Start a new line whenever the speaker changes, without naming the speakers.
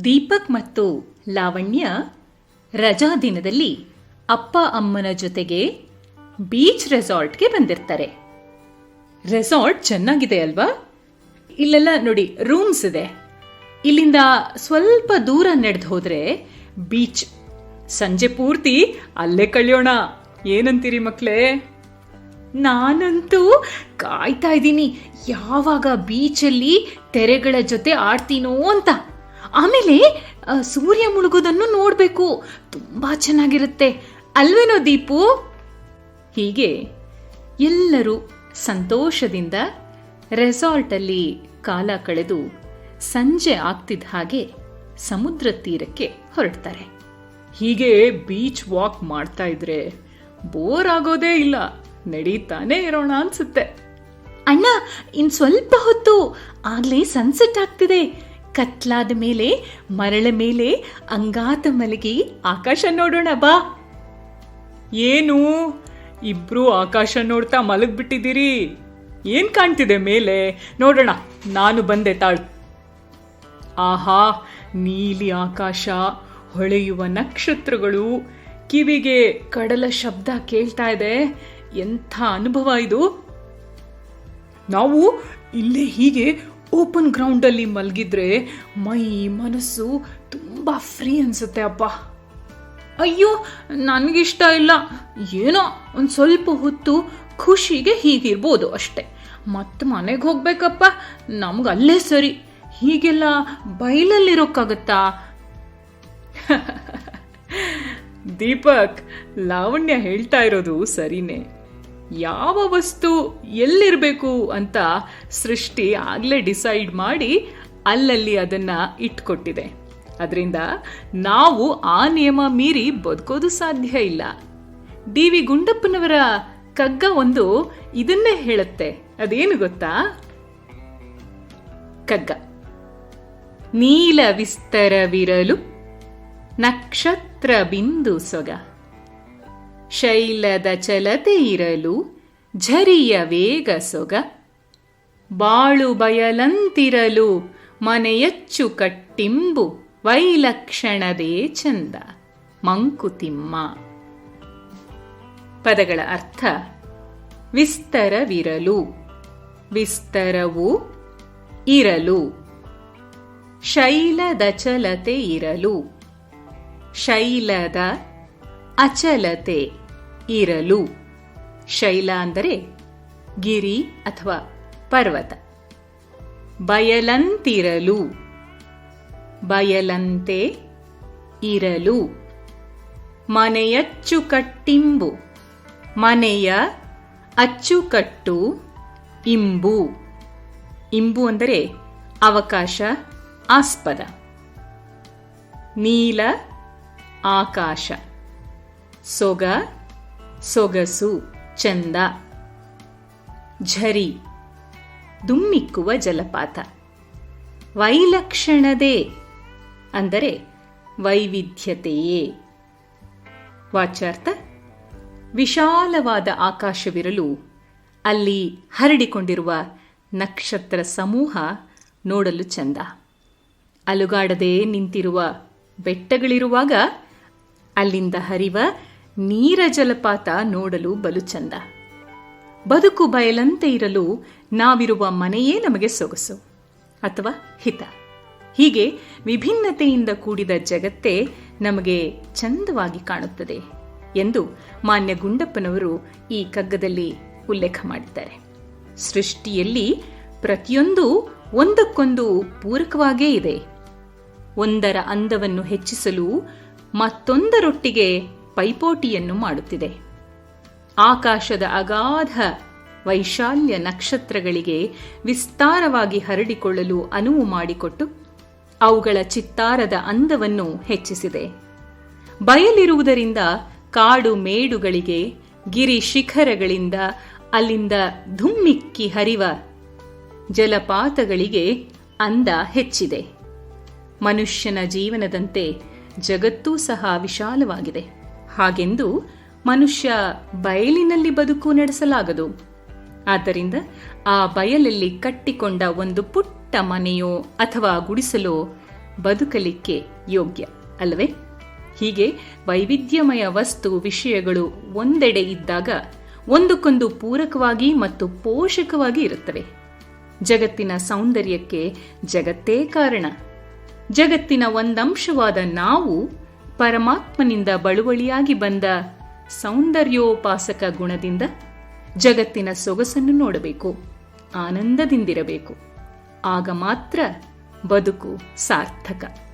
ದೀಪಕ್ ಮತ್ತು ಲಾವಣ್ಯ ರಜಾ ದಿನದಲ್ಲಿ ಅಪ್ಪ ಅಮ್ಮನ ಜೊತೆಗೆ ಬೀಚ್ ರೆಸಾರ್ಟ್ಗೆ ಬಂದಿರ್ತಾರೆ. ರೆಸಾರ್ಟ್ ಚೆನ್ನಾಗಿದೆ ಅಲ್ವಾ? ಇಲ್ಲೆಲ್ಲ ನೋಡಿ ರೂಮ್ಸ್ ಇದೆ. ಇಲ್ಲಿಂದ ಸ್ವಲ್ಪ ದೂರ ನಡೆದು ಹೋದ್ರೆ ಬೀಚ್. ಸಂಜೆ ಪೂರ್ತಿ ಅಲ್ಲೇ ಕಳೆಯೋಣ. ಏನಂತೀರಿ ಮಕ್ಳೇ? ನಾನಂತೂ ಕಾಯ್ತಾ ಇದ್ದೀನಿ. ಯಾವಾಗ ಬೀಚಲ್ಲಿ ತೆರೆಗಳ ಜೊತೆ ಆಡ್ತೀನೋ ಅಂತ. ಆಮೇಲೆ ಸೂರ್ಯ ಮುಳುಗೋದನ್ನು ನೋಡಬೇಕು. ತುಂಬಾ ಚೆನ್ನಾಗಿರುತ್ತೆ. ಅಲ್ವೇನೋ ದೀಪು? ಹೀಗೆ ಎಲ್ಲರೂ ಸಂತೋಷದಿಂದ ರೆಸಾರ್ಟಲ್ಲಿ ಕಾಲ ಕಳೆದು ಸಂಜೆ ಆಗ್ತಿದ್ದ ಹಾಗೆ ಸಮುದ್ರ ತೀರಕ್ಕೆ ಹೊರಡ್ತಾರೆ. ಹೀಗೆ ಬೀಚ್ ವಾಕ್ ಮಾಡ್ತಾ ಇದ್ರೆ ಬೋರ್ ಆಗೋದೇ ಇಲ್ಲ. ನಡೀತಾನೆ ಇರೋಣ ಅನ್ಸುತ್ತೆ. ಅಣ್ಣ, ಇನ್ ಸ್ವಲ್ಪ ಹೊತ್ತು ಆಗ್ಲಿ ಸನ್ಸೆಟ್ ಆಗ್ತಿದೆ. ಕತ್ಲಾದ ಮೇಲೆ, ಮರಳ ಮೇಲೆ ಅಂಗಾತ ಮಲಗಿ ಆಕಾಶ ನೋಡೋಣ, ಬಾ. ಏನು? ಇಬ್ರು ಆಕಾಶ ನೋಡ್ತಾ ಮಲಗ್ಬಿಟ್ಟಿದ್ದೀರಿ. ಏನ್ ಕಾಣ್ತಿದೆ ಮೇಲೆ? ನೋಡೋಣ, ನಾನು ಬಂದೆ, ತಾಳು. ಆಹಾ, ನೀಲಿ ಆಕಾಶ, ಹೊಳೆಯುವ ನಕ್ಷತ್ರಗಳು. ಕಿವಿಗೆ ಕಡಲ ಶಬ್ದ ಕೇಳ್ತಾ ಇದೆ. ಎಂಥ ಅನುಭವ ಇದು? ನಾವು ಇಲ್ಲೇ ಹೀಗೆ ಓಪನ್ ಗ್ರೌಂಡಲ್ಲಿ ಮಲಗಿದ್ರೆ ಮೈ ಮನಸ್ಸು ತುಂಬ ಫ್ರೀ ಅನ್ಸುತ್ತೆ ಅಪ್ಪ. ಅಯ್ಯೋ, ನನಗಿಷ್ಟ ಇಲ್ಲ. ಏನೋ ಒಂದು ಸ್ವಲ್ಪ ಹೊತ್ತು ಖುಷಿಗೆ ಹೀಗಿರ್ಬೋದು ಅಷ್ಟೆ. ಮತ್ತೆ ಮನೆಗೆ ಹೋಗ್ಬೇಕಪ್ಪ, ನಮ್ಗೆ ಅಲ್ಲೇ ಸರಿ. ಹೀಗೆಲ್ಲ ಬಯಲಲ್ಲಿರೋಕ್ಕಾಗತ್ತಾ ದೀಪಕ್, ಲಾವಣ್ಯ ಹೇಳ್ತಾ ಇರೋದು ಸರಿನೇ. ಯಾವ ವಸ್ತು ಎಲ್ಲಿರಬೇಕು ಅಂತ ಸೃಷ್ಟಿ ಆಗಲೇ ಡಿಸೈಡ್ ಮಾಡಿ ಅಲ್ಲಲ್ಲಿ ಅದನ್ನು ಇಟ್ಕೊಟ್ಟಿದೆ. ಅದರಿಂದ ನಾವು ಆ ನಿಯಮ ಮೀರಿ ಬದುಕೋದು ಸಾಧ್ಯ ಇಲ್ಲ. ಡಿ ವಿ ಗುಂಡಪ್ಪನವರ ಕಗ್ಗ ಒಂದು ಇದನ್ನೇ ಹೇಳುತ್ತೆ. ಅದೇನು ಗೊತ್ತಾ? ಕಗ್ಗ. ನೀಲ ವಿಸ್ತರವಿರಲು ನಕ್ಷತ್ರ ಬಿಂದು ಸೊಗ. ಶೈಲದ ಚಲತೆ ಇರಲು ಝರಿಯ ವೇಗ ಸೊಗ. ಬಾಳು ಬಯಲಂತಿರಲು ಮನೆಯಚ್ಚು ಕಟ್ಟಿಂಬು ವೈಲಕ್ಷಣದೇ ಚಂದ. ಮಂಕುತಿಮ್ಮ ಪದಗಳ ಅರ್ಥ, ವಿಸ್ತರವಿರಲು. ವಿಸ್ತರವು ಇರಲು. ಶೈಲದಚಲತೆ ಇರಲು. ಶೈಲದ ಅಚಲತೆ. ಇರಲು. ಶೈಲ ಅಂದರೆ ಗಿರಿ ಅಥವಾ ಪರ್ವತ. ಬಯಲಂತಿರಲು. ಬಯಲಂತೆ ಇರಲು. ಮನೆಯಚ್ಚುಕಟ್ಟಿಂಬು ಮನೆಯ ಅಚ್ಚುಕಟ್ಟು ಇಂಬು. ಇಂಬು ಅಂದರೆ ಅವಕಾಶ, ಆಸ್ಪದ. ನೀಲ, ಆಕಾಶ. ಸೊಗ ಸೊಗಸು, ಚಂದ, ಝರಿ, ದುಮ್ಮಿಕ್ಕುವ ಜಲಪಾತ. ವೈಲಕ್ಷಣದೇ ಅಂದರೆ ವೈವಿಧ್ಯತೆಯೇ. ವಾಚ್ಯಾರ್ಥ, ವಿಶಾಲವಾದ ಆಕಾಶವಿರಲು ಅಲ್ಲಿ ಹರಡಿಕೊಂಡಿರುವ ನಕ್ಷತ್ರ ಸಮೂಹ ನೋಡಲು ಚಂದ. ಅಲುಗಾಡದೆ ನಿಂತಿರುವ ಬೆಟ್ಟಗಳಿರುವಾಗ ಅಲ್ಲಿಂದ ಹರಿವ ನೀರ ಜಲಪಾತ ನೋಡಲು ಬಲು ಚಂದ. ಬದುಕು ಬಯಲಂತೆ ಇರಲು ನಾವಿರುವ ಮನೆಯೇ ನಮಗೆ ಸೊಗಸು, ಅಥವಾ ಹಿತ. ಹೀಗೆ ವಿಭಿನ್ನತೆಯಿಂದ ಕೂಡಿದ ಜಗತ್ತೇ ನಮಗೆ ಚಂದವಾಗಿ ಕಾಣುತ್ತದೆ ಎಂದು ಮಾನ್ಯ ಗುಂಡಪ್ಪನವರು ಈ ಕಗ್ಗದಲ್ಲಿ ಉಲ್ಲೇಖ ಮಾಡಿದ್ದಾರೆ. ಸೃಷ್ಟಿಯಲ್ಲಿ ಪ್ರತಿಯೊಂದು ಒಂದಕ್ಕೊಂದು ಪೂರಕವಾಗೇ ಇದೆ. ಒಂದರ ಅಂದವನ್ನು ಹೆಚ್ಚಿಸಲು ಮತ್ತೊಂದರೊಟ್ಟಿಗೆ ಪೈಪೋಟಿಯನ್ನು ಮಾಡುತ್ತಿದೆ. ಆಕಾಶದ ಅಗಾಧ ವೈಶಾಲ್ಯ ನಕ್ಷತ್ರಗಳಿಗೆ ವಿಸ್ತಾರವಾಗಿ ಹರಡಿಕೊಳ್ಳಲು ಅನುವು ಮಾಡಿಕೊಟ್ಟು ಅವುಗಳ ಚಿತ್ತಾರದ ಅಂದವನ್ನು ಹೆಚ್ಚಿಸಿದೆ. ಬಯಲಿರುವುದರಿಂದ ಕಾಡು ಮೇಡುಗಳಿಗೆ, ಗಿರಿ ಶಿಖರಗಳಿಂದ ಅಲ್ಲಿಂದ ಧುಮ್ಮಿಕ್ಕಿ ಹರಿವ ಜಲಪಾತಗಳಿಗೆ ಅಂದ ಹೆಚ್ಚಿದೆ. ಮನುಷ್ಯನ ಜೀವನದಂತೆ ಜಗತ್ತೂ ಸಹ ವಿಶಾಲವಾಗಿದೆ. ಹಾಗೆಂದು ಮನುಷ್ಯ ಬಯಲಿನಲ್ಲಿ ಬದುಕು ನಡೆಸಲಾಗದು. ಆದ್ದರಿಂದ ಆ ಬಯಲಲ್ಲಿ ಕಟ್ಟಿಕೊಂಡ ಒಂದು ಪುಟ್ಟ ಮನೆಯೋ ಅಥವಾ ಗುಡಿಸಲೋ ಬದುಕಲಿಕ್ಕೆ ಯೋಗ್ಯ, ಅಲ್ಲವೇ? ಹೀಗೆ ವೈವಿಧ್ಯಮಯ ವಸ್ತು ವಿಷಯಗಳು ಒಂದೆಡೆ ಇದ್ದಾಗ ಒಂದಕ್ಕೊಂದು ಪೂರಕವಾಗಿ ಮತ್ತು ಪೋಷಕವಾಗಿ ಇರುತ್ತವೆ. ಜಗತ್ತಿನ ಸೌಂದರ್ಯಕ್ಕೆ ಜಗತ್ತೇ ಕಾರಣ. ಜಗತ್ತಿನ ಒಂದಂಶವಾದ ನಾವು ಪರಮಾತ್ಮನಿಂದ ಬಳುವಳಿಯಾಗಿ ಬಂದ ಸೌಂದರ್ಯೋಪಾಸಕ ಗುಣದಿಂದ ಜಗತ್ತಿನ ಸೊಗಸನ್ನು ನೋಡಬೇಕು ಆನಂದದಿಂದಿರಬೇಕು. ಆಗ ಮಾತ್ರ ಬದುಕು ಸಾರ್ಥಕ.